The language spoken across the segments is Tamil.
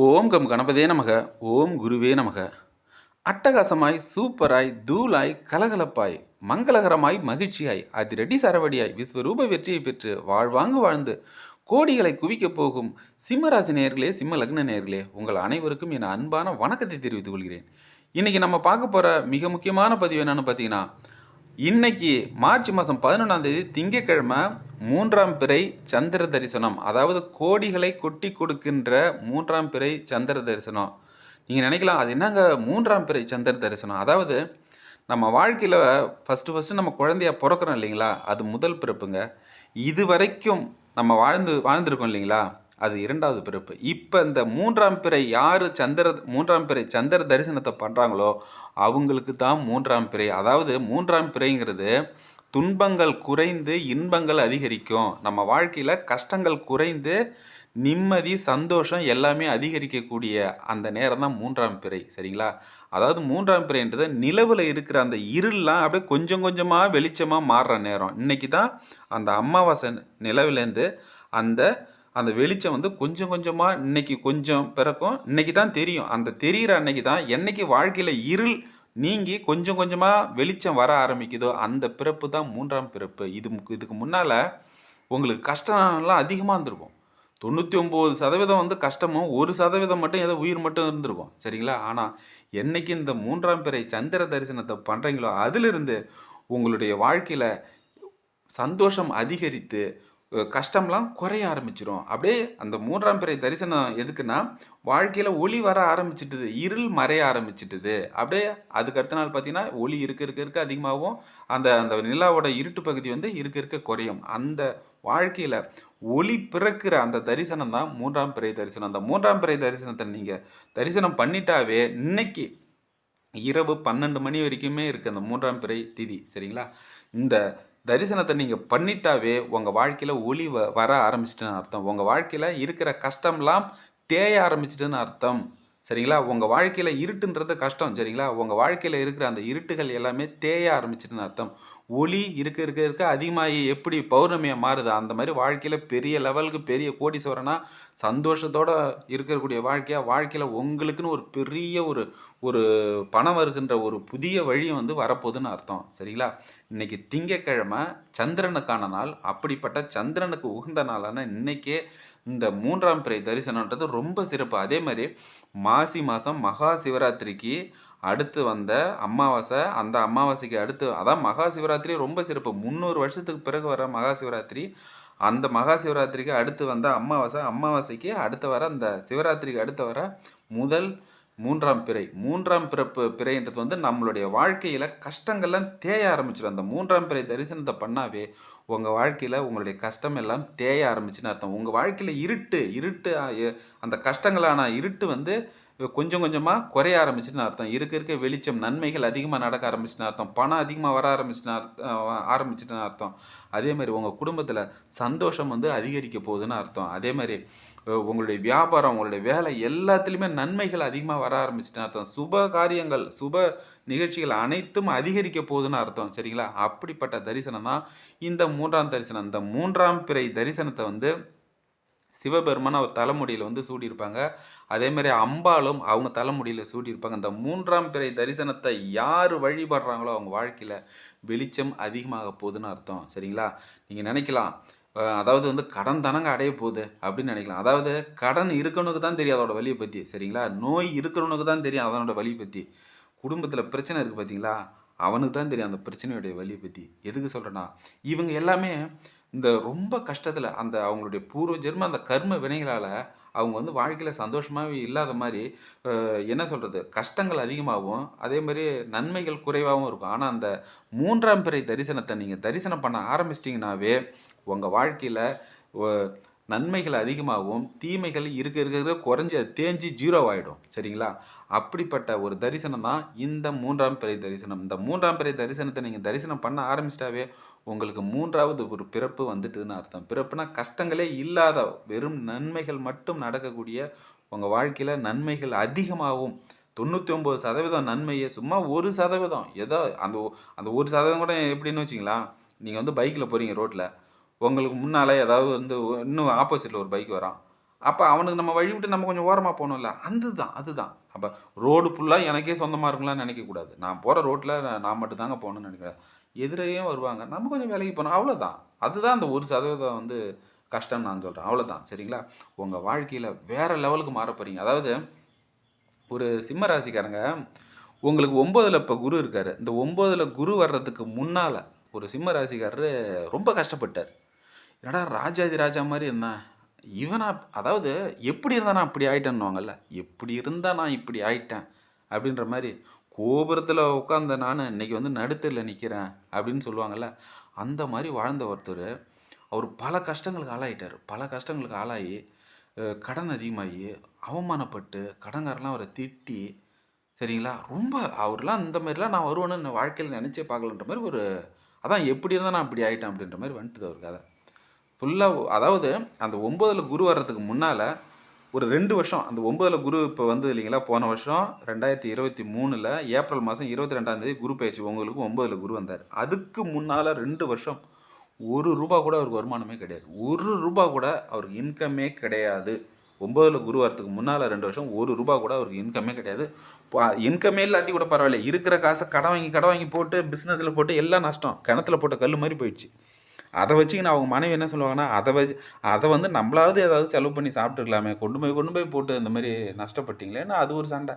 ஓம் கம் கணபதே நமக ஓம் குருவே நமக. அட்டகாசமாய் சூப்பராய் தூளாய் கலகலப்பாய் மங்களகரமாய் மகிழ்ச்சியாய் அதிரடி சரவடியாய் விஸ்வரூப வெற்றியை பெற்று வாழ்வாங்கு வாழ்ந்து கோடிகளை குவிக்கப் போகும் சிம்மராசி நேர்களே சிம்ம லக்ன நேர்களே உங்கள் அனைவருக்கும் என் அன்பான வணக்கத்தை தெரிவித்துக் கொள்கிறேன். இன்றைக்கி நம்ம பார்க்க போகிற மிக முக்கியமான பதிவு என்னென்னு பார்த்தீங்கன்னா இன்னைக்கு மார்ச் மாதம் பதினொன்றாம் தேதி திங்கட்கிழமை மூன்றாம் பிறை சந்திர தரிசனம் அதாவது கோடிகளை கொட்டி கொடுக்கின்ற மூன்றாம் பிறை சந்திர தரிசனம். நீங்கள் நினைக்கலாம் அது என்னங்க மூன்றாம் பிறை சந்திர தரிசனம்? அதாவது நம்ம வாழ்க்கையில் ஃபஸ்ட்டு ஃபஸ்ட்டு நம்ம குழந்தையாக பிறக்கிறோம் இல்லைங்களா? அது முதல் பிறப்புங்க. இது வரைக்கும் நம்ம வாழ்ந்து வாழ்ந்துருக்கோம் இல்லைங்களா? அது இரண்டாவது பிறப்பு. இப்போ இந்த மூன்றாம் பிறை யார் சந்திர மூன்றாம் பிறை சந்திர தரிசனத்தை பண்ணுறாங்களோ அவங்களுக்கு தான் மூன்றாம் பிறை. அதாவது மூன்றாம் பிறைங்கிறது துன்பங்கள் குறைந்து இன்பங்கள் அதிகரிக்கும். நம்ம வாழ்க்கையில் கஷ்டங்கள் குறைந்து நிம்மதி சந்தோஷம் எல்லாமே அதிகரிக்கக்கூடிய அந்த நேரம் தான் மூன்றாம் பிறை. சரிங்களா? அதாவது மூன்றாம் பிறைன்றது நிலவில் இருக்கிற அந்த இருளெலாம் அப்படியே கொஞ்சம் கொஞ்சமாக வெளிச்சமாக மாறுற நேரம். இன்னைக்கு தான் அந்த அமாவாசை நிலவிலேருந்து அந்த அந்த வெளிச்சம் வந்து கொஞ்சம் கொஞ்சமாக இன்னைக்கு கொஞ்சம் பிறக்கும். இன்னைக்கு தான் தெரியும். அந்த தெரிகிற அன்னைக்கு தான் என்னைக்கு வாழ்க்கையில் இருள் நீங்கி கொஞ்சம் கொஞ்சமாக வெளிச்சம் வர ஆரம்பிக்குதோ அந்த பிறப்பு தான் மூன்றாம் பிறப்பு. இது இதுக்கு முன்னால் உங்களுக்கு கஷ்டம்லாம் அதிகமாக இருந்திருக்கும். தொண்ணூற்றி ஒம்பது சதவீதம் வந்து கஷ்டமும் ஒரு சதவீதம் மட்டும் ஏதோ உயிர் மட்டும் இருந்திருக்கும். சரிங்களா? ஆனால் என்னைக்கு இந்த மூன்றாம் பிறை சந்திர தரிசனத்தை பண்ணுறீங்களோ அதிலிருந்து உங்களுடைய வாழ்க்கையில் சந்தோஷம் அதிகரித்து கஷ்டம்லாம் குறைய ஆரம்பிச்சிடும் அப்படியே அந்த மூன்றாம் பிறை தரிசனம் எதுக்குன்னா வாழ்க்கையில் ஒளி வர ஆரம்பிச்சிட்டுது இருள் மறைய ஆரம்பிச்சிட்டுது. அப்படியே அதுக்கு அடுத்த நாள் பார்த்தீங்கன்னா ஒளி இருக்க இருக்க இருக்க அதிகமாகவும் அந்த அந்த நிலாவோட இருட்டு பகுதி வந்து இருக்க இருக்க குறையும். அந்த வாழ்க்கையில் ஒளி பிறக்கிற அந்த தரிசனம் தான் மூன்றாம் பிறை தரிசனம். அந்த மூன்றாம் பிறை தரிசனத்தை நீங்கள் தரிசனம் பண்ணிட்டாவே இன்னைக்கு இரவு பன்னெண்டு மணி வரைக்குமே இருக்குது அந்த மூன்றாம் பிறை திதி. சரிங்களா? இந்த தரிசனத்தை நீங்கள் பண்ணிட்டாவே உங்கள் வாழ்க்கையில் ஒளி வ வர ஆரம்பிச்சிட்டுன்னு அர்த்தம். உங்கள் வாழ்க்கையில் இருக்கிற கஷ்டம்லாம் தேய ஆரம்பிச்சிட்டுன்னு அர்த்தம். சரிங்களா? உங்கள் வாழ்க்கையில் இருட்டுன்றது கஷ்டம். சரிங்களா? உங்கள் வாழ்க்கையில் இருக்கிற அந்த இருட்டுகள் எல்லாமே தேய ஆரம்பிச்சிட்டுன்னு அர்த்தம். ஒளி இருக்க இருக்க இருக்க அதிகமாகி எப்படி பௌர்ணமியாக மாறுது? அந்த மாதிரி வாழ்க்கையில் பெரிய லெவலுக்கு பெரிய கோடீஸ்வரனாக சந்தோஷத்தோடு இருக்கக்கூடிய வாழ்க்கையாக வாழ்க்கையில் உங்களுக்குன்னு ஒரு பெரிய ஒரு ஒரு பணம் வருகின்ற ஒரு புதிய வழி வந்து வரப்போகுதுன்னு அர்த்தம். சரிங்களா? இன்னைக்கு திங்கக்கிழமை சந்திரனுக்கான நாள். அப்படிப்பட்ட சந்திரனுக்கு உகந்த நாளான இன்னைக்கே இந்த மூன்றாம் பிறை தரிசனன்றது ரொம்ப சிறப்பு. அதே மாதிரி மாசி மாதம் மகா சிவராத்திரிக்கு அடுத்து வந்த அமாவாசை அந்த அமாவாசைக்கு அடுத்து அதான் மகா சிவராத்திரி ரொம்ப சிறப்பு. முந்நூறு வருஷத்துக்கு பிறகு வர மகா சிவராத்திரி அந்த மகா சிவராத்திரிக்கு அடுத்து வந்த அமாவாசை அமாவாசைக்கு அடுத்து வர அந்த சிவராத்திரிக்கு அடுத்து வர முதல் மூன்றாம் பிறை. மூன்றாம் பிறப்பு பிறைன்றது வந்து நம்மளுடைய வாழ்க்கையில் கஷ்டங்கள்லாம் தேய ஆரம்பிச்சிடும். அந்த மூன்றாம் பிறை தரிசனத்தை பண்ணாவே உங்கள் வாழ்க்கையில் உங்களுடைய கஷ்டம் எல்லாம் தேய ஆரம்பிச்சுன்னு அர்த்தம். உங்கள் வாழ்க்கையில் இருட்டு இருட்டு ஆ, அந்த கஷ்டங்களான இருட்டு வந்து கொஞ்சம் கொஞ்சமாக குறைய ஆரம்பிச்சுன்னு அர்த்தம். இருக்க இருக்க வெளிச்சம் நன்மைகள் அதிகமாக நடக்க ஆரம்பிச்சுன்னு அர்த்தம். பணம் அதிகமாக வர ஆரம்பிச்சுன்னு அர்த்தம் ஆரம்பிச்சுட்டுன்னு அர்த்தம். அதே மாதிரி உங்கள் குடும்பத்தில் சந்தோஷம் வந்து அதிகரிக்க போகுதுன்னு அர்த்தம். அதே மாதிரி உங்களுடைய வியாபாரம் உங்களுடைய வேலை எல்லாத்துலேயுமே நன்மைகள் அதிகமாக வர ஆரம்பிச்சுன்னு அர்த்தம். சுப காரியங்கள் சுப நிகழ்ச்சிகள் அனைத்தும் அதிகரிக்க போகுதுன்னு அர்த்தம். சரிங்களா? அப்படிப்பட்ட தரிசனம் தான் இந்த மூன்றாம் தரிசனம். இந்த மூன்றாம் பிறை தரிசனத்தை வந்து சிவபெருமான் அவர் தலைமுடியில் வந்து சூடியிருப்பாங்க. அதேமாதிரி அம்பாலும் அவங்க தலைமுடியில் சூடியிருப்பாங்க. இந்த மூன்றாம் பிறை தரிசனத்தை யார் வழிபடுறாங்களோ அவங்க வாழ்க்கையில் வெளிச்சம் அதிகமாக போகுதுன்னு அர்த்தம். சரிங்களா? நீங்கள் நினைக்கலாம். அதாவது வந்து கடன் தானங்க அடைய போகுது அப்படின்னு நினைக்கலாம். அதாவது கடன் இருக்கவனுக்கு தான் தெரியும் அதோட வலியை பற்றி சரிங்களா? நோய் இருக்கிறவனுக்கு தான் தெரியும் அதனோட வழியை பற்றி குடும்பத்தில் பிரச்சனை இருக்குது பார்த்தீங்களா அவனுக்கு தான் தெரியும் அந்த பிரச்சனையுடைய வழியை பற்றி எதுக்கு சொல்கிறேன்னா இவங்க எல்லாமே இந்த ரொம்ப கஷ்டத்தில் அந்த அவங்களுடைய பூர்வ ஜென்ம அந்த கர்ம வினைகளால் அவங்க வந்து வாழ்க்கையில் சந்தோஷமாகவே இல்லாத மாதிரி என்ன சொல்கிறது கஷ்டங்கள் அதிகமாகவும் அதே மாதிரி நன்மைகள் குறைவாகவும் இருக்கும். ஆனால் அந்த மூன்றாம் பிறை தரிசனத்தை நீங்கள் தரிசனம் பண்ண ஆரம்பிச்சிட்டிங்கனாவே உங்கள் வாழ்க்கையில் நன்மைகள் அதிகமாகவும் தீமைகள் இருக்க இருக்க இருக்க குறைஞ்சி அது தேஞ்சு ஜீரோ ஆகிடும் சரிங்களா? அப்படிப்பட்ட ஒரு தரிசனம் தான் இந்த மூன்றாம் பிறை தரிசனம். இந்த மூன்றாம் பிறை தரிசனத்தை நீங்கள் தரிசனம் பண்ண ஆரம்பிச்சிட்டாவே உங்களுக்கு மூன்றாவது ஒரு பிறப்பு வந்துட்டுதுன்னு அர்த்தம். பிறப்புனா கஷ்டங்களே இல்லாத வெறும் நன்மைகள் மட்டும் நடக்கக்கூடிய உங்கள் வாழ்க்கையில் நன்மைகள் அதிகமாகவும் தொண்ணூற்றி ஒம்பது சதவீதம் நன்மையை சும்மா ஒரு சதவீதம். ஏதோ அந்த அந்த ஒரு சதவீதம் கூட எப்படின்னு வச்சிங்களா நீங்கள் வந்து பைக்கில் போகிறீங்க ரோட்டில் உங்களுக்கு முன்னால் ஏதாவது வந்து இன்னும் ஆப்போசிட்டில் ஒரு பைக் வரான். அப்போ அவனுக்கு நம்ம வழி விட்டு நம்ம கொஞ்சம் ஓரமாக போகணும்ல. அதுதான் தான் அதுதான். அப்போ ரோடு ஃபுல்லாக எனக்கே சொந்தமாக இருக்குங்களான்னு நினைக்கக்கூடாது நான் போகிற ரோட்டில் நான் மட்டும்தாங்க போகணும்னு நினைக்கிறேன். எதிரையும் வருவாங்க. நம்ம கொஞ்சம் வேலைக்கு போகணும். அவ்வளோதான் அதுதான் அந்த ஒரு சதவீதம் வந்து கஷ்டம் நான் சொல்கிறேன் அவ்வளோதான் சரிங்களா? உங்கள் வாழ்க்கையில் வேறு லெவலுக்கு மாற போகிறீங்க அதாவது ஒரு சிம்ம ராசிக்காரங்க உங்களுக்கு ஒம்போதில் இப்போ குரு இருக்கார். இந்த ஒம்போதில் குரு வர்றதுக்கு முன்னால் ஒரு சிம்ம ராசிக்காரரு ரொம்ப கஷ்டப்பட்டார். என்னடா ராஜாதி ராஜா மாதிரி இருந்தேன் இவனா அதாவது எப்படி இருந்தால் நான் அப்படி ஆயிட்டேன்னுவாங்கல்ல? எப்படி இருந்தால் நான் இப்படி ஆயிட்டேன்? அப்படின்ற மாதிரி கோபுரத்தில் உட்காந்த நான் இன்னைக்கு வந்து நடுத்தரில் நிற்கிறேன் அப்படின்னு சொல்லுவாங்கள்ல அந்த மாதிரி வாழ்ந்த ஒருத்தர் அவர் பல கஷ்டங்களுக்கு ஆளாயிட்டார். பல கஷ்டங்களுக்கு ஆளாகி கடன் அதிகமாகி அவமானப்பட்டு கடன்காரெலாம் அவரை திட்டி சரிங்களா? ரொம்ப அவர்லாம் இந்த மாதிரிலாம் நான் வருவேன்னு வாழ்க்கையில் நினச்சே பார்க்கலன்ற மாதிரி ஒரு அதான் எப்படி இருந்தால் நான் அப்படி ஆயிட்டேன் அப்படின்ற மாதிரி வந்துட்டுது அவர் கதை. ஃபுல்லாக அதாவது அந்த ஒம்பதில் குரு வர்றதுக்கு முன்னால் ஒரு ரெண்டு வருஷம் அந்த ஒம்பதில் குரு இப்போ வந்து இல்லைங்களா போன வருஷம் ரெண்டாயிரத்தி இருபத்தி மூணில் ஏப்ரல் மாதம் இருபத்தி ரெண்டாந்தேதி குரு பயிற்சி உங்களுக்கு ஒம்பதில் குரு வந்தார். அதுக்கு முன்னால் ரெண்டு வருஷம் ஒரு ரூபா கூட அவருக்கு வருமானமே கிடையாது. ஒரு ரூபா கூட அவருக்கு இன்கமே கிடையாது. ஒம்பதில் குரு வரத்துக்கு முன்னால் ரெண்டு வருஷம் ஒரு ரூபா கூட அவருக்கு இன்கமே கிடையாது. இன்கமே இல்லாட்டி கூட பரவாயில்ல. இருக்கிற காசை கடன் வாங்கி கடன் வாங்கி போட்டு பிஸ்னஸில் போட்டு எல்லாம் நஷ்டம். கிணத்துல போட்ட கல் மாதிரி போயிடுச்சு. அதை வச்சுக்கின்னு அவங்க மனைவி என்ன சொல்லுவாங்கன்னா அதை வச்சு அதை வந்து நம்மளாவது ஏதாவது செலவு பண்ணி சாப்பிட்டுருக்கலாமே கொண்டு போய் கொண்டு போய் போட்டு இந்த மாதிரி நஷ்டப்பட்டீங்களேன்னா அது ஒரு சண்டை.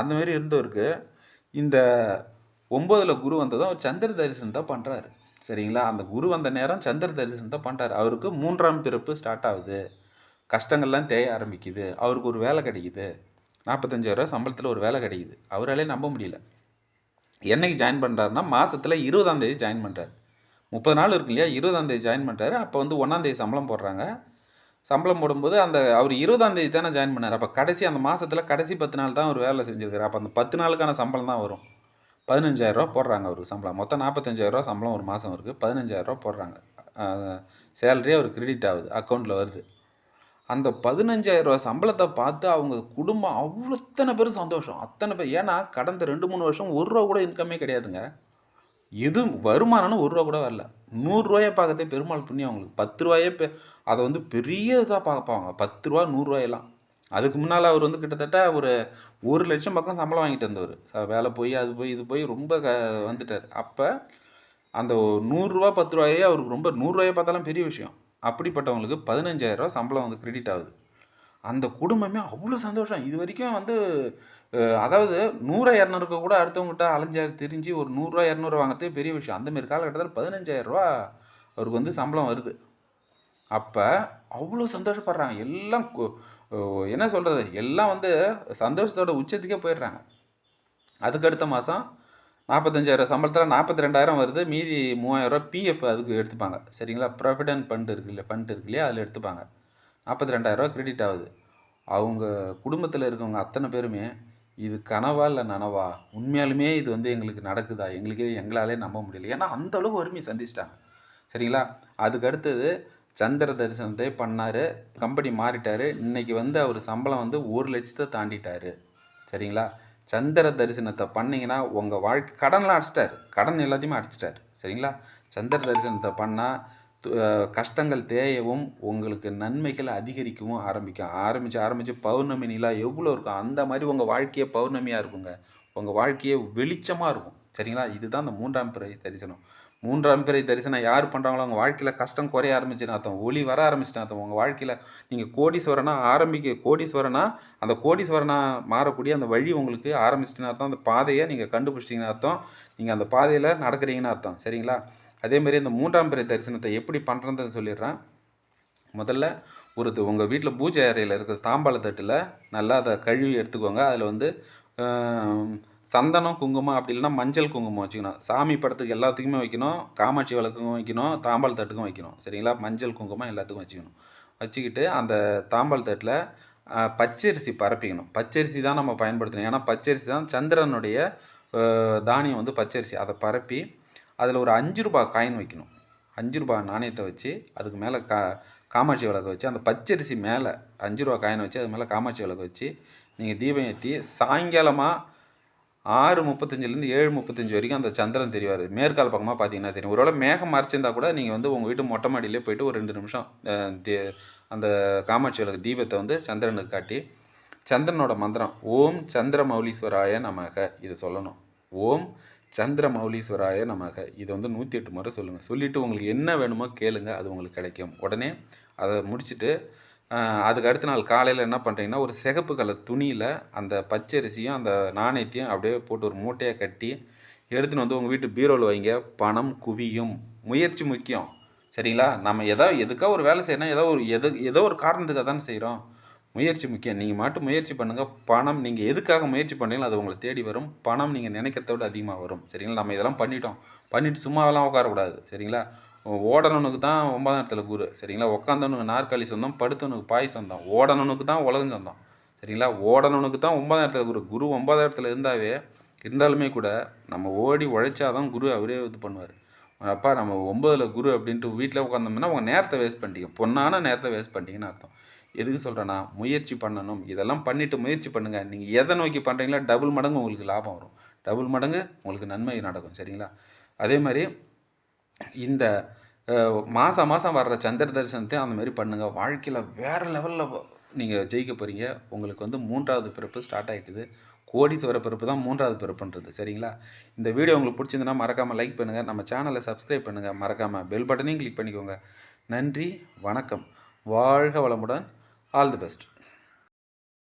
அந்த மாதிரி இருந்தவருக்கு இந்த ஒம்பதில் குரு வந்ததும் அவர் சந்திர தரிசனம் தான் பண்ணுறாரு சரிங்களா? அந்த குரு வந்த நேரம் சந்திர தரிசனம் தான் பண்ணுறாரு அவருக்கு மூன்றாம் பிறப்பு ஸ்டார்ட் ஆகுது. கஷ்டங்கள்லாம் தேய ஆரம்பிக்குது. அவருக்கு ஒரு வேலை கிடைக்குது. நாற்பத்தஞ்சாயிரரூவா சம்பளத்தில் ஒரு வேலை கிடைக்குது. அவராலே நம்ப முடியல. என்னைக்கு ஜாயின் பண்ணுறாருன்னா மாதத்தில் இருபதாம் தேதி ஜாயின் பண்ணுறாரு முப்பது நாள் இருக்கு இல்லையா? இருபதாந்தேதி ஜாயின் பண்ணுறாரு அப்போ வந்து ஒன்றாந்தேதி சம்பளம் போடுறாங்க. சம்பளம் போடும்போது அந்த அவர் இருபதாந்தேதி தானே ஜாயின் பண்ணார். அப்போ கடைசி அந்த மாதத்தில் கடைசி பத்து நாள் தான் அவர் வேலை செஞ்சுருக்காரு. அப்போ அந்த பத்து நாளுக்கான சம்பளம் தான் வரும். பதினஞ்சாயிரரூவா போடுறாங்க அவருக்கு சம்பளம். மொத்தம் நாற்பத்தஞ்சாயிரரூவா சம்பளம் ஒரு மாதம் இருக்குது பதினஞ்சாயிரரூவா போடுறாங்க. சேலரி அவர் கிரெடிட் ஆகுது. அக்கௌண்ட்டில் வருது. அந்த பதினஞ்சாயிரரூவா சம்பளத்தை பார்த்து அவங்க குடும்பம் அவ்வளோத்தனை பேரும் சந்தோஷம். அத்தனை பேர் ஏன்னா கடந்த ரெண்டு மூணு வருஷம் ஒரு ரூபா கூட இன்கமே கிடையாதுங்க. இது வருமானம்னு ஒரு ரூபா கூட வரல. நூறுரூவாயை பார்க்கறதே பெருமாள் புண்ணியம் அவங்களுக்கு. பத்து ரூபாயே பெ அதை வந்து பெரிய இதாக பார்ப்பாங்க பத்து ரூபா நூறுரூவாயெல்லாம் அதுக்கு முன்னால் அவர் வந்து கிட்டத்தட்ட ஒரு ஒரு லட்சம் பக்கம் சம்பளம் வாங்கிட்டு வந்தவர் வேலை போய் அது போய் இது போய் ரொம்ப க வந்துட்டார். அப்போ அந்த நூறுரூவா பத்து ரூபாயே அவருக்கு ரொம்ப நூறுரூவாயை பார்த்தாலும் பெரிய விஷயம். அப்படிப்பட்டவங்களுக்கு பதினஞ்சாயிரரூவா சம்பளம் வந்து கிரெடிட் ஆகுது. அந்த குடும்பமே அவ்வளோ சந்தோஷம். இது வரைக்கும் வந்து அதாவது நூறு இரநூறுக்கு கூட அடுத்தவங்ககிட்ட அலைஞ்சா தெரிஞ்சு ஒரு நூறுரூவா இரநூறுவா வாங்குறதே பெரிய விஷயம். அந்தமாரி காலகட்டத்தில் பதினஞ்சாயிரரூவா அவருக்கு வந்து சம்பளம் வருது. அப்போ அவ்வளோ சந்தோஷப்படுறாங்க. எல்லாம் என்ன சொல்கிறது எல்லாம் வந்து சந்தோஷத்தோட உச்சத்துக்கே போயிடுறாங்க. அதுக்கு அடுத்த மாதம் நாற்பத்தஞ்சாயிரம் சம்பளத்தில் நாற்பத்தி ரெண்டாயிரம் வருது. மீதி மூவாயிரரூவா பிஎஃப் அதுக்கு எடுத்துப்பாங்க. சரிங்களா? ப்ராவிடென்ட் ஃபண்ட் இருக்கு இல்லையா ஃபண்ட் இருக்கு இல்லையா? அதில் எடுத்துப்பாங்க. நாற்பத்தி ரெண்டாயிரரூவா கிரெடிட் ஆகுது. அவங்க குடும்பத்தில் இருக்கவங்க அத்தனை பேருமே இது கனவா இல்லை நனவா? உண்மையாலுமே இது வந்து எங்களுக்கு நடக்குதா? எங்களுக்கே எங்களாலே நம்ப முடியல. ஏன்னா அந்த அளவு வறுமையை சந்திச்சிட்டாங்க. சரிங்களா? அதுக்கு அடுத்தது சந்திர தரிசனத்தை பண்ணார். கம்பெனி மாறிட்டார். இன்றைக்கி வந்து அவர் சம்பளம் வந்து ஒரு லட்சத்தை தாண்டிட்டாரு. சரிங்களா? சந்திர தரிசனத்தை பண்ணிங்கன்னா உங்கள் வாழ்க்கை கடன்லாம் அடிச்சிட்டார். கடன் எல்லாத்தையுமே அடிச்சிட்டார். சரிங்களா? சந்திர தரிசனத்தை பண்ணால் கஷ்டங்கள் தேயவும் உங்களுக்கு நன்மைகள் அதிகரிக்கவும் ஆரம்பிக்கும். ஆரம்பித்து ஆரம்பித்து பௌர்ணமி நிலா எவ்வளோ இருக்கும்? அந்த மாதிரி உங்கள் வாழ்க்கையே பௌர்ணமியாக இருக்குங்க. உங்கள் வாழ்க்கையே வெளிச்சமாக இருக்கும். சரிங்களா? இதுதான் அந்த மூன்றாம் பிறை தரிசனம். மூன்றாம் பிறை தரிசனம் யார் பண்ணுறாங்களோ அவங்க வாழ்க்கையில் கஷ்டம் குறைய ஆரம்பிச்சுன்னு அர்த்தம். ஒளி வர ஆரம்பிச்சுன்னு அர்த்தம். உங்கள் வாழ்க்கையில் நீங்கள் கோடீஸ்வரனா ஆரம்பிக்க கோடீஸ்வரனா அந்த கோடீஸ்வரனா மாறக்கூடிய அந்த வழி உங்களுக்கு ஆரம்பிச்சிட்டுன்னு அர்த்தம். அந்த பாதையை நீங்கள் கண்டுபிடிச்சிட்டிங்கன்னு அர்த்தம். நீங்கள் அந்த பாதையில் நடக்கிறீங்கன்னு அர்த்தம். சரிங்களா? அதேமாரி இந்த மூன்றாம் பிறை தரிசனத்தை எப்படி பண்ணுறதுன்னு சொல்லிடுறேன். முதல்ல ஒரு உங்கள் வீட்டில் பூஜை அறையில் இருக்கிற தாம்பாள தட்டில் நல்லா அதை கழுவி எடுத்துக்கோங்க. அதில் வந்து சந்தனம் குங்குமம் அப்படி இல்லைன்னா மஞ்சள் குங்குமம் வச்சுக்கணும். சாமி படத்துக்கு எல்லாத்துக்குமே வைக்கணும். காமாட்சி விளக்குக்கும் வைக்கணும். தாம்பாள தட்டுக்கும் வைக்கணும். சரிங்களா? மஞ்சள் குங்குமம் எல்லாத்துக்கும் வச்சுக்கணும். வச்சுக்கிட்டு அந்த தாம்பாள தட்டில் பச்சரிசி பரப்பிக்கணும். பச்சரிசி தான் நம்ம பயன்படுத்தணும். ஏன்னா பச்சரிசி தான் சந்திரனுடைய தானியம் வந்து பச்சரிசி. அதை பரப்பி அதில் ஒரு அஞ்சு ரூபா காயின் வைக்கணும். அஞ்சு ரூபாய் நாணயத்தை வச்சு அதுக்கு மேலே கா காமாட்சி விளக்கு வச்சு அந்த பச்சரிசி மேலே அஞ்சு ரூபா காயினை வச்சு அது மேலே காமாட்சி விளக்கு வச்சு நீங்கள் தீபம் ஏற்றி சாயங்காலமாக ஆறு முப்பத்தஞ்சுலேருந்து ஏழு முப்பத்தஞ்சு வரைக்கும் அந்த சந்திரன் தெரிவார். மேற்கால் பக்கமாக பார்த்தீங்கன்னா தெரியும். ஒருவேளை மேகம் மறைச்சிருந்தா கூட நீங்கள் வந்து உங்கள் வீட்டு மொட்டை மாடியிலே போயிட்டு ஒரு ரெண்டு நிமிஷம் அந்த காமாட்சி விளக்கு தீபத்தை வந்து சந்திரனுக்கு காட்டி சந்திரனோட மந்திரம் ஓம் சந்திர மௌலீஸ்வராய நமக இதை சொல்லணும். ஓம் சந்திர மௌலீஸ்வராய நமக. இதை வந்து நூற்றி எட்டு முறை சொல்லுங்கள் சொல்லிவிட்டு உங்களுக்கு என்ன வேணுமோ கேளுங்க அது உங்களுக்கு கிடைக்கும். உடனே அதை முடிச்சுட்டு அதுக்கு அடுத்த நாள் காலையில் என்ன பண்ணுறீங்கன்னா ஒரு சிகப்பு கலர் துணியில் அந்த பச்சரிசியும் அந்த நாணயத்தையும் அப்படியே போட்டு ஒரு மூட்டையாக கட்டி எடுத்துன்னு வந்து உங்கள் வீட்டு பீரோவில் வைங்க. பணம் குவியும். முயற்சி முக்கியம். சரிங்களா? நம்ம எதாவது எதுக்காக ஒரு வேலை செய்யணும் ஏதோ ஒரு எது ஏதோ ஒரு காரணத்துக்காக தானே செய்கிறோம் முயற்சி முக்கியம். நீங்கள் மட்டும் முயற்சி பண்ணுங்கள் பணம் நீங்கள் எதுக்காக முயற்சி பண்ணீங்களோ அது உங்களை தேடி வரும். பணம் நீங்கள் நினைக்கிறத விட அதிகமாக வரும். சரிங்களா? நம்ம இதெல்லாம் பண்ணிட்டோம். பண்ணிவிட்டு சும்மாவெல்லாம் உட்காரக்கூடாது. சரிங்களா? ஓடணுனுக்கு தான் ஒன்பதாம் இடத்துல குரு. சரிங்களா? உட்காந்தவனுக்கு நாற்காலி சொந்தம் படுத்தவனுக்கு பாய் சொந்தம் ஓடணுனுக்கு தான் உலகம் சொந்தம். சரிங்களா? ஓடணுனுக்கு தான் ஒன்பதாம் இடத்துல குரு. குரு ஒன்பதாம் இடத்துல இருந்தாவே இருந்தாலுமே கூட நம்ம ஓடி உழைச்சாதான் குரு அவரே இது பண்ணுவார். அப்பா நம்ம ஒம்பதில் குரு அப்படின்ட்டு வீட்டில் உட்காந்தோம்னா உங்கள் நேரத்தை வேஸ்ட் பண்ணிட்டீங்க. பொண்ணான நேரத்தை வேஸ்ட் பண்ணிட்டீங்கன்னு அர்த்தம். எதுக்கு சொல்கிறேன்னா முயற்சி பண்ணணும். இதெல்லாம் பண்ணிவிட்டு முயற்சி பண்ணுங்கள் நீங்கள் எதை நோக்கி பண்ணுறீங்களோ டபுள் மடங்கு உங்களுக்கு லாபம் வரும். டபுள் மடங்கு உங்களுக்கு நன்மை நடக்கும் சரிங்களா? அதே மாதிரி இந்த மாதம் மாதம் வர்ற சந்திர தரிசனத்தையும் அந்த மாதிரி பண்ணுங்கள் வாழ்க்கையில் வேறு லெவலில் நீங்கள் ஜெயிக்க போகிறீங்க உங்களுக்கு வந்து மூன்றாவது பிறப்பு ஸ்டார்ட் ஆகிட்டுது கோடீஸ்வர பிறப்பு தான் மூன்றாவது பிறப்புன்றது சரிங்களா? இந்த வீடியோ உங்களுக்கு பிடிச்சிருந்துன்னா மறக்காமல் லைக் பண்ணுங்கள் நம்ம சேனலை சப்ஸ்கிரைப் பண்ணுங்கள் மறக்காமல் பெல் பட்டனையும் கிளிக் பண்ணிக்கோங்க. நன்றி வணக்கம். வாழ்க வளமுடன். All the best.